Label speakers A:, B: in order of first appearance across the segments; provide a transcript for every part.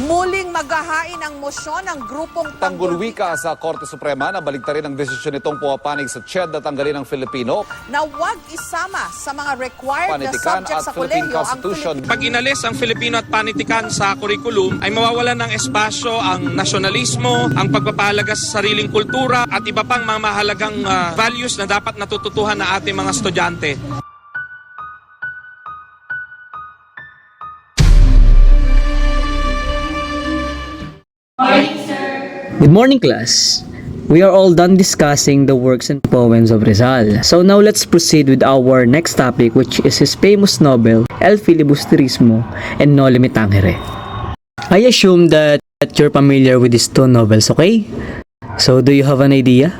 A: Muling maghahain ang mosyon ng grupong
B: Tanggol wika sa Korte Suprema na baligtarin ang desisyon nitong pumapanig sa CHED na tanggalin ang Filipino.
A: na huwag isama sa mga required na
B: Panitikan
A: subject
B: at
A: sa
B: Philippine
A: kolehiyo ang. Filipino.
C: Pag inalis ang Filipino at panitikan sa kurikulum, ay mawawalan ng espasyo ang nasyonalismo, ang pagpapahalaga sa sariling kultura at iba pang mga mahalagang ah, values na dapat natututuhan na ating mga estudyante.
D: Good morning, class. We are all done discussing the works and poems of Rizal. So now let's proceed with our next topic, which is his famous novel, El Filibusterismo and Noli Me Tangere. I assume that, that you're familiar with these two novels, okay? So do you have an idea?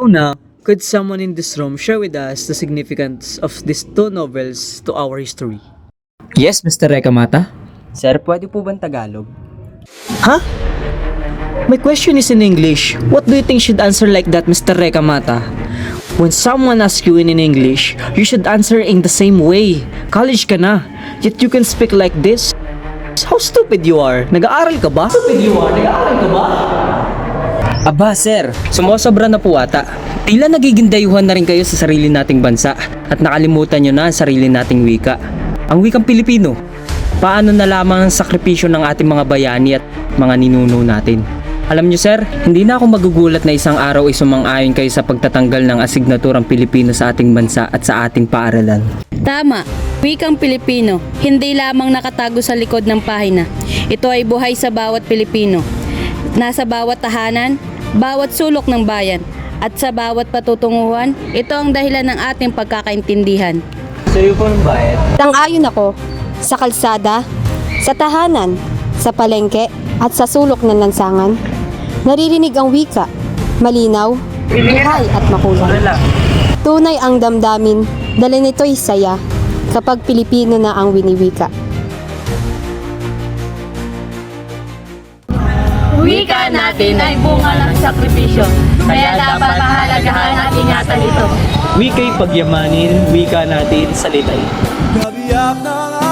D: So now, could someone in this room share with us the significance of these two novels to our history? Yes, Mr. Rekamata?
E: Sir, pwede po bang Tagalog?
D: Huh? My question is in English. What do you think should answer like that, Mr. Rekamata? When someone asks you in English, you should answer in the same way. College ka na, yet you can speak like this? How stupid you are. Nag-aaral ka ba? Stupid you are. Nag-aaral ka ba?
E: Aba, sir, sumosobra na po ata. Tila nagiging dayuhan na rin kayo sa sarili nating bansa at nakalimutan nyo na ang sarili nating wika. Ang wikang Pilipino. Paano na lamang ang sakripisyo ng ating mga bayani at mga ninuno natin? Alam nyo sir, hindi na ako magugulat na isang araw ay sumang-ayon kayo sa pagtatanggal ng asignaturang Pilipino sa ating bansa at sa ating paaralan.
F: Tama, wikang Pilipino, hindi lamang nakatago sa likod ng pahina. Ito ay buhay sa bawat Pilipino. Nasa bawat tahanan, bawat sulok ng bayan, at sa bawat patutunguhan, ito ang dahilan ng ating pagkakaintindihan.
E: Sa'yo po ng bayad?
G: Tang-ayon ako sa kalsada, sa tahanan, sa palengke, at sa sulok ng lansangan. Naririnig ang wika, malinaw, buhay at makulay. Tunay ang damdamin, dala nito'y saya kapag Pilipino na ang winiwika.
F: Wika natin ay bunga ng sakripisyo, kaya dapat mahalagahan at ingatan ito.
D: Wika'y pagyamanin, wika natin salitay.
H: Kabiyak ng